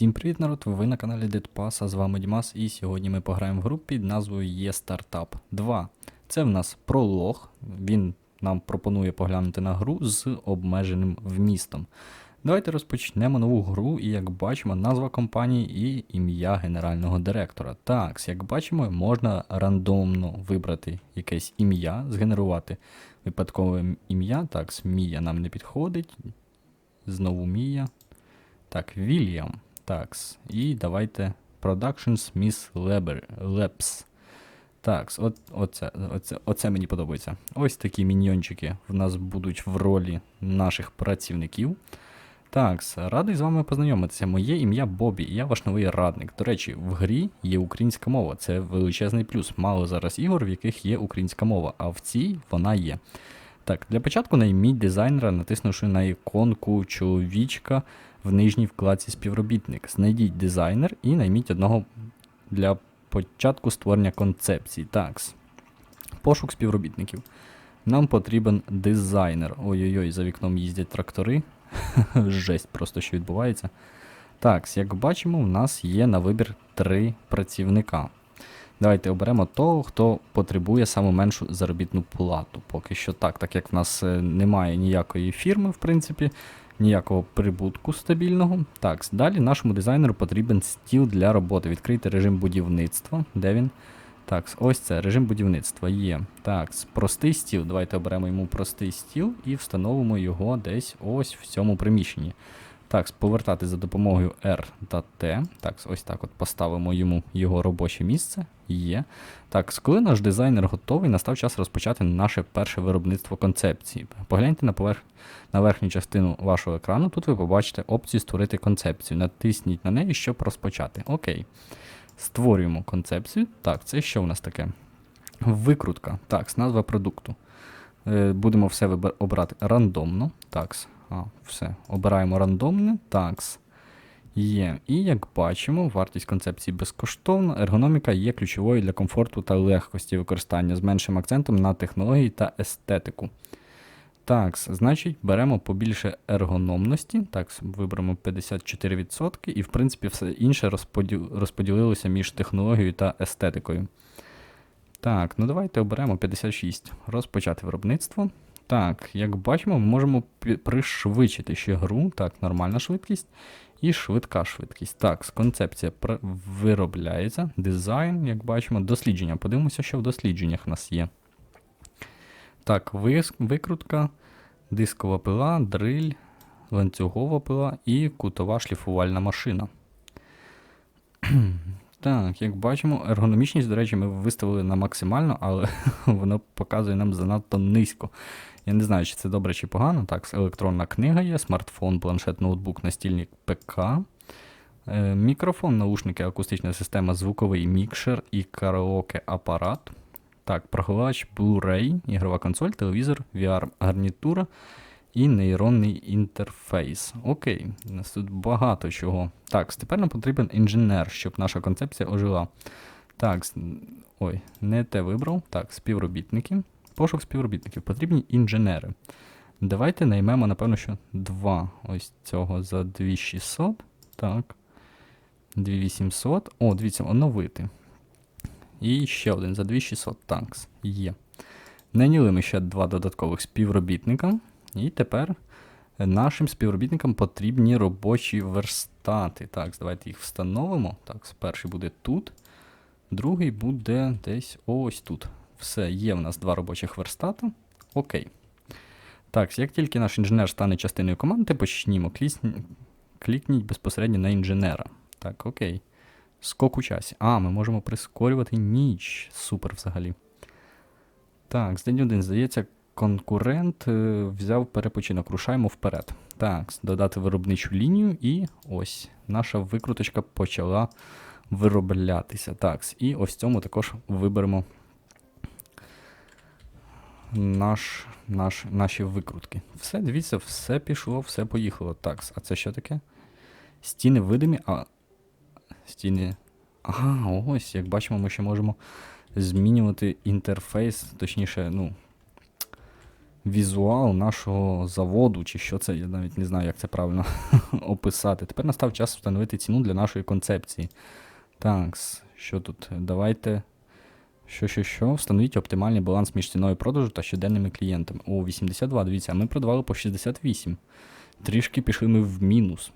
Всім привіт, народ! Ви на каналі Дедпас, а з вами Дімас, і сьогодні ми пограємо в гру під назвою Є Стартап 2. Це в нас пролог. Він нам пропонує поглянути на гру з обмеженим вмістом. Давайте розпочнемо нову гру, і як бачимо, назва компанії і ім'я генерального директора. Так, як бачимо, можна рандомно вибрати якесь ім'я, згенерувати випадкове ім'я. Так, Мія нам не підходить. Знову Мія. Так, Вільям. Такс. І давайте Productions Miss Labs. Такс, от, оце, оце, оце мені подобається. Ось такі міньйончики в нас будуть в ролі наших працівників. Такс, радий з вами познайомитися. Моє ім'я Бобі, і я ваш новий радник. До речі, в грі є українська мова. Це величезний плюс. Мало зараз ігор, в яких є українська мова, а в цій вона є. Так, для початку найміть дизайнера, натиснувши на іконку чоловічка в нижній вкладці співробітник. Знайдіть дизайнер і найміть одного для початку створення концепцій. Такс. Пошук співробітників. Нам потрібен дизайнер. Ой-ой-ой, за вікном їздять трактори. Жесть просто що відбувається. Так, як бачимо, в нас є на вибір три працівника. Давайте оберемо того, хто потребує саму меншу заробітну плату. Поки що так, так як в нас е, немає ніякої фірми, в принципі, ніякого прибутку стабільного. Так, далі нашому дизайнеру потрібен стіл для роботи. Відкрийте режим будівництва. Де він? Так, ось це режим будівництва є. Так, простий стіл. Давайте оберемо йому простий стіл і встановимо його десь ось в цьому приміщенні. Так, повертати за допомогою R та T. Так, ось так от поставимо йому його робоче місце. Є. Так, коли наш дизайнер готовий, настав час розпочати наше перше виробництво концепції. Погляньте на поверх... на верхню частину вашого екрану. Тут ви побачите опцію Створити концепцію. Натисніть на неї, щоб розпочати. Окей. Створюємо концепцію. Так, це що у нас таке? Викрутка. Так, назва продукту. Е, Будемо все обрати рандомно. Такс. А, все. Обираємо рандомне. Такс. Є. І як бачимо, вартість концепції безкоштовна. Ергономіка є ключовою для комфорту та легкості використання з меншим акцентом на технології та естетику. Так, значить, беремо побільше ергономності. Так, виберемо 54%, і, в принципі, все інше розподіл... розподілилося між технологією та естетикою. Так, ну давайте оберемо 56. Розпочати виробництво. Так, як бачимо, ми можемо пришвидшити ще гру. Так, нормальна швидкість і швидка швидкість. Так, концепція виробляється. Дизайн, як бачимо, дослідження. Подивимося, що в дослідженнях у нас є. Так, викрутка, дискова пила, дриль, ланцюгова пила і кутова шліфувальна машина. Так, як бачимо, ергономічність, до речі, ми виставили на максимально, але воно показує нам занадто низько. Я не знаю, чи це добре чи погано. Так, електронна книга є, смартфон, планшет, ноутбук, настільник ПК. Е, мікрофон, наушники, акустична система, звуковий мікшер і караоке апарат. Так, проглач Blu-ray, ігрова консоль, телевізор, VR-гарнітура і нейронний інтерфейс. Окей, у нас тут багато чого. Так, тепер нам потрібен інженер, щоб наша концепція ожила. Так, ой, не те вибрав. Так, співробітники. Пошук співробітників. Потрібні інженери. Давайте наймемо, напевно, що два ось цього за 2600. Так. 2800. О, дивіться, оновити. І ще один за 2600. Такс. Є. Найняли ми ще два додаткових співробітника. І тепер нашим співробітникам потрібні робочі верстати. Так, давайте їх встановимо. Так, перший буде тут. Другий буде десь ось тут. Все, є в нас два робочих верстата. Окей. Так, як тільки наш інженер стане частиною команди, почнімо. Клікніть безпосередньо на інженера. Так, окей. Скок у часі. А, ми можемо прискорювати ніч. Супер взагалі. Так, з день один, здається, конкурент е, взяв перепочинок. Рушаємо вперед. Так, додати виробничу лінію, і ось наша викруточка почала вироблятися. Так, і ось цьому також виберемо наш, наш, наші викрутки. Все, дивіться, все пішло, все поїхало. Так, а це що таке? Стіни видимі, а. Стіни. Ага, ось, як бачимо, ми ще можемо змінювати інтерфейс, точніше, ну. візуал нашого заводу, чи що це, я навіть не знаю, як це правильно описати. Тепер настав час встановити ціну для нашої концепції. Так, що тут? Давайте. Що, що, що? Встановіть оптимальний баланс між ціною продажу та щоденними клієнтами. О, 82, дивіться, а ми продавали по 68. Трішки пішли ми в мінус.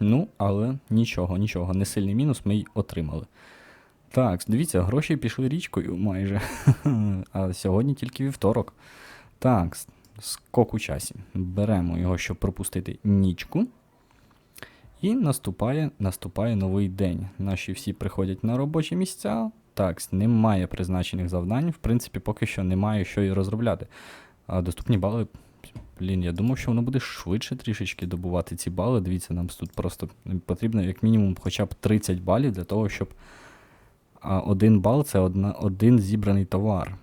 Ну, але нічого, нічого. Не сильний мінус ми й отримали. Так, дивіться, гроші пішли річкою майже. а сьогодні тільки вівторок. Так, скок у часі. Беремо його, щоб пропустити нічку. І наступає, наступає новий день. Наші всі приходять на робочі місця. Так, немає призначених завдань. В принципі, поки що немає що і розробляти. А доступні бали. Блін, я думав, що воно буде швидше трішечки добувати ці бали. Дивіться, нам тут просто потрібно як мінімум хоча б 30 балів для того, щоб а один бал це одна, один зібраний товар.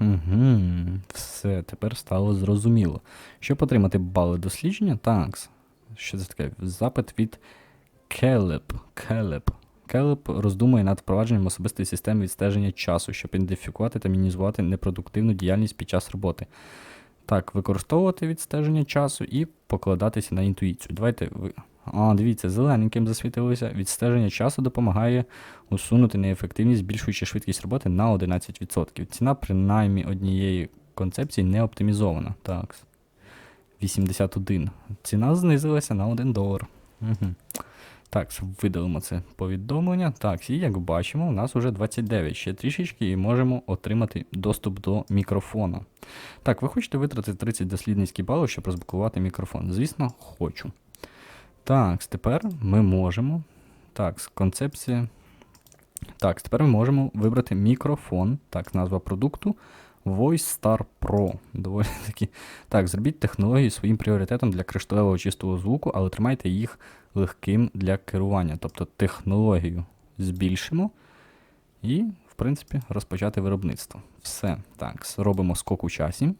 Угу, Все, тепер стало зрозуміло. Щоб отримати бали дослідження, так. Що це таке? Запит від Келеп. Келеп. Келеп роздумує над впровадженням особистої системи відстеження часу, щоб ідентифікувати та мінімізувати непродуктивну діяльність під час роботи. Так, використовувати відстеження часу і покладатися на інтуїцію. Давайте ви. А, дивіться, зелененьким засвітилося. Відстеження часу допомагає усунути неефективність, збільшуючи швидкість роботи на 11%. Ціна принаймні однієї концепції не оптимізована. Так. 81. Ціна знизилася на 1 долар. Угу. Так, видалимо це повідомлення. Так, і як бачимо, у нас вже 29 ще трішечки і можемо отримати доступ до мікрофона. Так, ви хочете витратити 30 дослідницьких балів, щоб розблокувати мікрофон? Звісно, хочу. Так, тепер ми можемо. Так, концепція. Так, тепер ми можемо вибрати мікрофон. Так, назва продукту. Voice Star Pro. Доволі такі. Так, зробіть технологію своїм пріоритетом для кришталевого чистого звуку, але тримайте їх легким для керування. Тобто технологію збільшимо і, в принципі, розпочати виробництво. Все. Так, робимо скок у часі.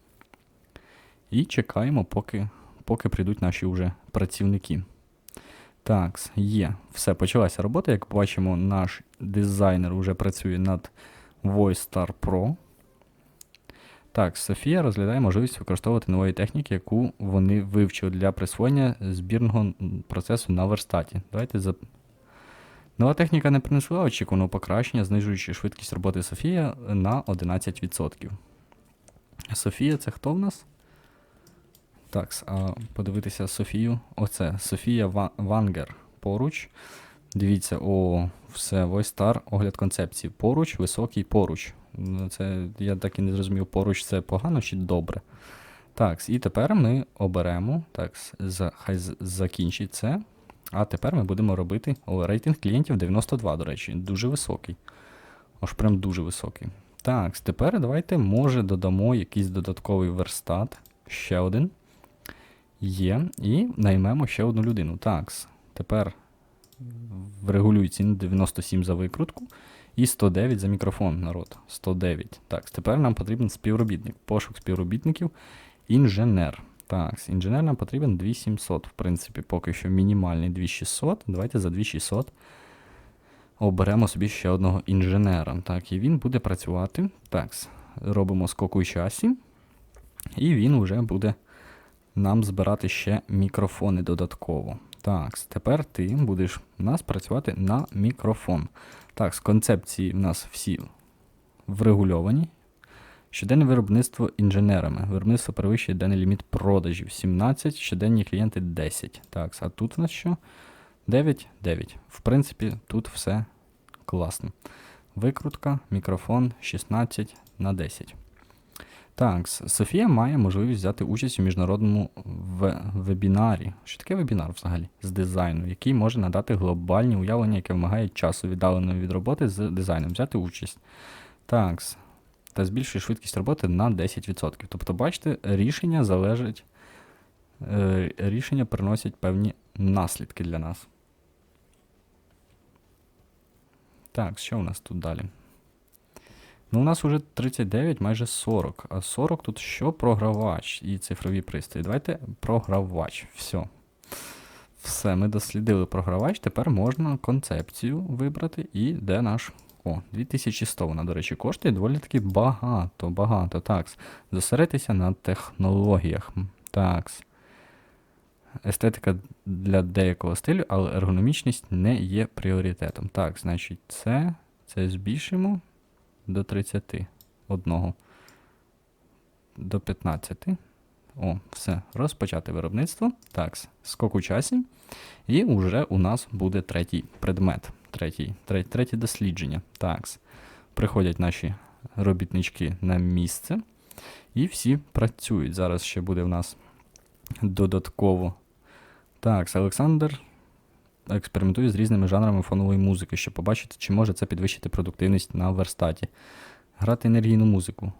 І чекаємо, поки поки прийдуть наші вже працівники. Так, є. Все, почалася робота. Як бачимо, наш дизайнер вже працює над Voice Star Pro. Так, Софія розглядає можливість використовувати нової техніки, яку вони вивчили для присвоєння збірного процесу на верстаті. Давайте за. Нова техніка не принесла очікуваного покращення, знижуючи швидкість роботи Софія на 11%. Софія це хто в нас? Так, а подивитися Софію. Оце Софія Вангер поруч. Дивіться, о, все, ось стар, огляд концепції. Поруч, високий поруч. Ну, це я так і не зрозумів, поруч це погано чи добре. Так, і тепер ми оберемо. Так, за, хай закінчить це. А тепер ми будемо робити о, рейтинг клієнтів 92, до речі, дуже високий. Аж прям дуже високий. Так, тепер давайте, може, додамо якийсь додатковий верстат. Ще один. Є. І наймемо ще одну людину. Так, тепер врегулюй ціну 97 за викрутку. І 109 за мікрофон, народ. 109. Так, тепер нам потрібен співробітник. Пошук співробітників. Інженер. Так, інженер нам потрібен 2700. В принципі, поки що мінімальний 2600. Давайте за 2600 оберемо собі ще одного інженера. Так, і він буде працювати. Так, робимо скоку у часі. І він вже буде нам збирати ще мікрофони додатково. Так, тепер ти будеш у нас працювати на мікрофон. Так, з концепції в нас всі врегульовані. Щоденне виробництво інженерами. Виробництво перевищує денний ліміт продажів 17, щоденні клієнти 10. Так, а тут у нас що? 9, 9. В принципі, тут все класно. Викрутка, мікрофон 16 на 10. Так, Софія має можливість взяти участь у міжнародному вебінарі. Що таке вебінар взагалі? З дизайну, який може надати глобальні уявлення, яке вимагає часу віддаленої від роботи з дизайном. Взяти участь. Так, та збільшує швидкість роботи на 10%. Тобто, бачите, рішення залежить, е, рішення приносять певні наслідки для нас. Так, що у нас тут далі? Ну, у нас вже 39, майже 40. А 40 тут що? Програвач і цифрові пристрої. Давайте програвач. Все. Все, ми дослідили програвач. Тепер можна концепцію вибрати. І де наш О, 2100 вона, до речі, коштує доволі таки багато, багато. Так. Зосередьтеся на технологіях. Такс. Естетика для деякого стилю, але ергономічність не є пріоритетом. Так, значить, це, це збільшимо до 31. До 15. О, все, розпочати виробництво. Так, скок у часі. І вже у нас буде третій предмет. Третій, третє, третє дослідження. Так, приходять наші робітнички на місце. І всі працюють. Зараз ще буде в нас додатково. Так, Олександр експериментує з різними жанрами фонової музики, щоб побачити, чи може це підвищити продуктивність на верстаті. Грати енергійну музику.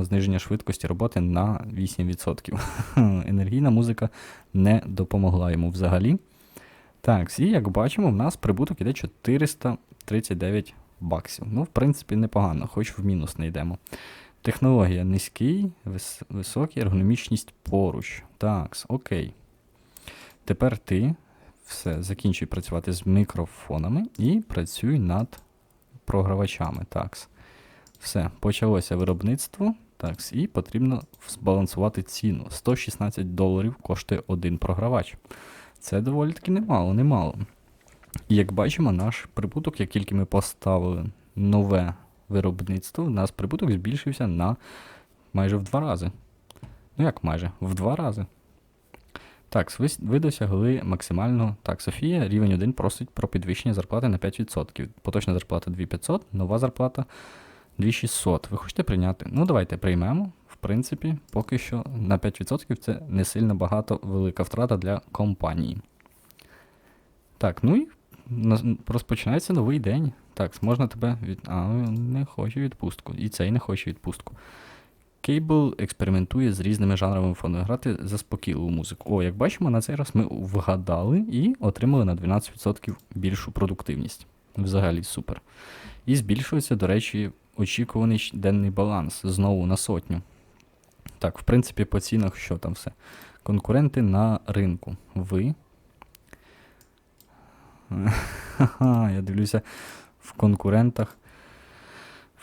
Зниження швидкості роботи на 8%. Енергійна музика не допомогла йому взагалі. Так, і як бачимо, в нас прибуток іде 439 баксів. Ну, в принципі, непогано, хоч в мінус не йдемо. Технологія низький, вис високий, ергономічність поруч. Так, окей. Тепер ти все, закінчуй працювати з мікрофонами і працюй над програвачами. Так. Все, почалося виробництво. Так, і потрібно збалансувати ціну. 116 доларів коштує один програвач. Це доволі таки немало, немало. І як бачимо, наш прибуток, як тільки ми поставили нове виробництво, у нас прибуток збільшився на майже в два рази. Ну як майже? В два рази. Так, ви, ви досягли максимального. Так, Софія, рівень 1 просить про підвищення зарплати на 5%. Поточна зарплата 2500, нова зарплата 2600. Ви хочете прийняти? Ну, давайте приймемо. В принципі, поки що на 5% це не сильно багато велика втрата для компанії. Так, ну і розпочинається новий день. Так, можна тебе від. А, не хочу відпустку. І цей не хоче відпустку. Кейбл експериментує з різними жанрами фону грати заспокійливу музику. О, як бачимо, на цей раз ми вгадали і отримали на 12% більшу продуктивність. Взагалі супер. І збільшується, до речі, очікуваний денний баланс знову на сотню. Так, в принципі, по цінах що там все? Конкуренти на ринку. Ви. Я дивлюся в конкурентах.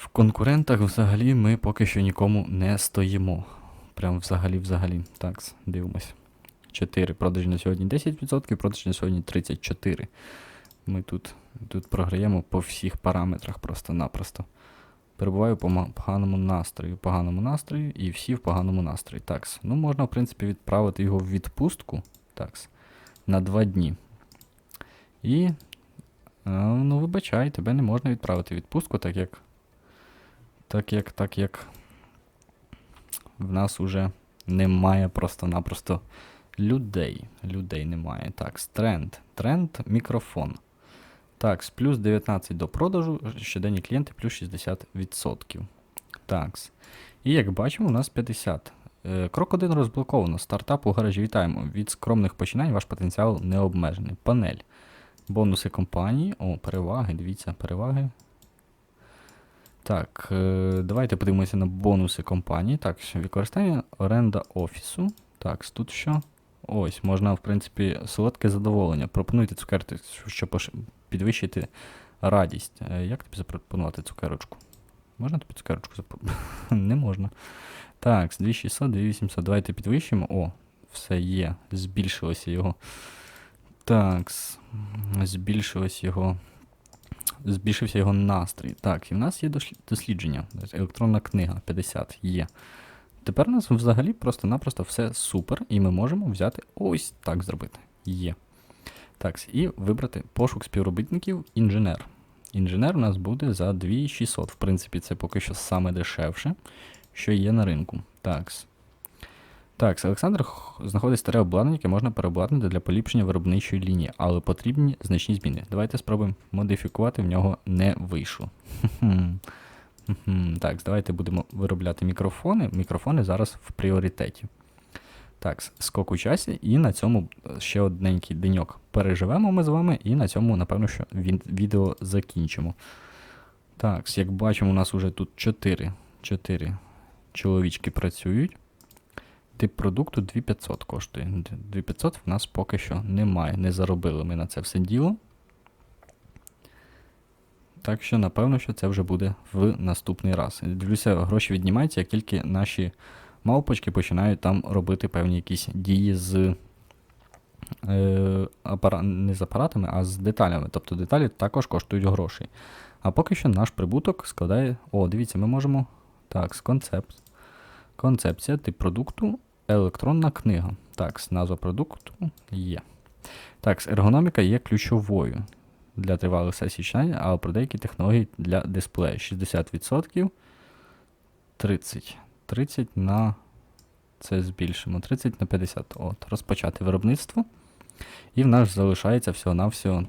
В конкурентах взагалі ми поки що нікому не стоїмо. Прям взагалі-взагалі. Так, дивимось. 4. Продажі на сьогодні 10%, продажі на сьогодні 34%. Ми тут тут програємо по всіх параметрах просто-напросто. Перебуваю по поганому настрою, поганому настрою і всі в поганому настрої. Такс. Ну, можна, в принципі, відправити його в відпустку. Такс. На 2 дні. І. Ну, вибачай, тебе не можна відправити в відпустку, так як так як, так як в нас уже немає просто-напросто людей. Людей немає. Так, тренд. Тренд мікрофон. Так, плюс 19 до продажу, щоденні клієнти плюс 60%. Так. І як бачимо, у нас 50. Е, крок 1 розблоковано. Стартап у гаражі вітаємо. Від скромних починань ваш потенціал не обмежений. Панель. Бонуси компанії. О, переваги. Дивіться, переваги. Так, е, давайте подивимося на бонуси компанії. Так, використання оренда офісу. Так, тут що? Ось, можна, в принципі, солодке задоволення. Пропонуйте цукерки, щоб підвищити радість. Е, як тобі запропонувати цукерочку? Можна тобі цукерочку запропонувати? Не можна. Так, 2600, 2800. Давайте підвищимо. О, все є. Збільшилося його. Так, збільшилось його збільшився його настрій. Так, і в нас є дослідження. Електронна книга 50 є. Тепер у нас взагалі просто-напросто все супер, і ми можемо взяти ось так зробити. Є. Так, і вибрати пошук співробітників інженер. Інженер у нас буде за 2600. В принципі, це поки що саме дешевше, що є на ринку. Такс. Так, Олександр знаходить старе обладнання, яке можна переобладнати для поліпшення виробничої лінії, але потрібні значні зміни. Давайте спробуємо модифікувати, в нього не вийшло. Так, давайте будемо виробляти мікрофони. Мікрофони зараз в пріоритеті. Так, скок у часі, і на цьому ще одненький деньок переживемо ми з вами, і на цьому, напевно, що відео закінчимо. Так, як бачимо, у нас вже тут 4 4 чоловічки працюють. Тип продукту 2500 коштує. 2500 в нас поки що немає. Не заробили ми на це все діло. Так що, напевно, що це вже буде в наступний раз. Дивлюся, гроші віднімаються, як тільки наші мавпочки починають там робити певні якісь дії з е, апара... не з апаратами, а з деталями. Тобто деталі також коштують грошей. А поки що наш прибуток складає. О, дивіться, ми можемо. Так, з концепт. Концепція, тип продукту, електронна книга. Так, назва продукту є. Так, ергономіка є ключовою для тривалих сесій читання, а про деякі технології для дисплею 60%. 30. 30 на. Це збільшимо. 30 на 50. От, розпочати виробництво. І в нас залишається всього-навсього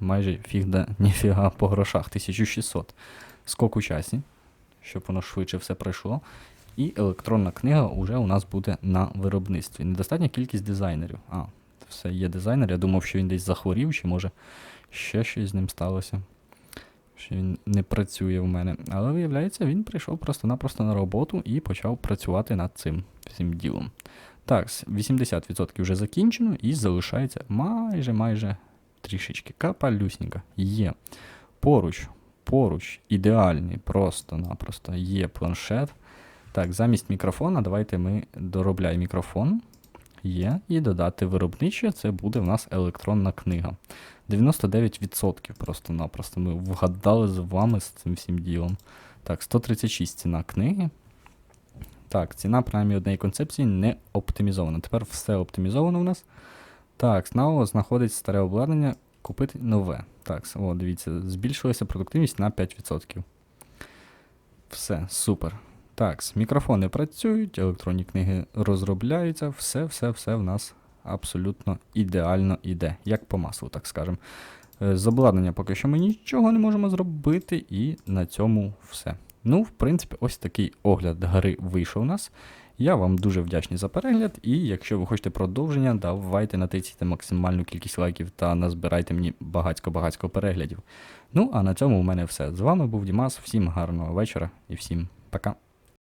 майже фіг да ніфіга по грошах. 1600. Скок у часі, щоб воно швидше все пройшло. І електронна книга вже у нас буде на виробництві. Недостатня кількість дизайнерів. А, все, є дизайнер. Я думав, що він десь захворів, чи може ще щось з ним сталося. Що він не працює в мене. Але виявляється, він прийшов просто-напросто на роботу і почав працювати над цим всім ділом. Так, 80% вже закінчено і залишається майже майже трішечки. Капалюсненька. Є. Поруч, поруч, ідеальний, просто-напросто є планшет. Так, замість мікрофона давайте ми доробляємо мікрофон. Є. І додати виробниче, це буде в нас електронна книга. 99% просто-напросто. Ми вгадали з вами з цим всім ділом. Так, 136 ціна книги. Так, ціна принаймні однієї концепції не оптимізована. Тепер все оптимізовано у нас. Так, знову знаходить старе обладнання, купити нове. Так, о, дивіться, збільшилася продуктивність на 5%. Все, супер. Так, мікрофони працюють, електронні книги розробляються, все, все, все в нас абсолютно ідеально іде, як по маслу, так скажемо. Е, З обладнання поки що ми нічого не можемо зробити, і на цьому все. Ну, в принципі, ось такий огляд гри вийшов у нас. Я вам дуже вдячний за перегляд, і якщо ви хочете продовження, давайте натисніть максимальну кількість лайків та назбирайте мені багацько-багацько переглядів. Ну, а на цьому у мене все. З вами був Дімас, всім гарного вечора і всім пока.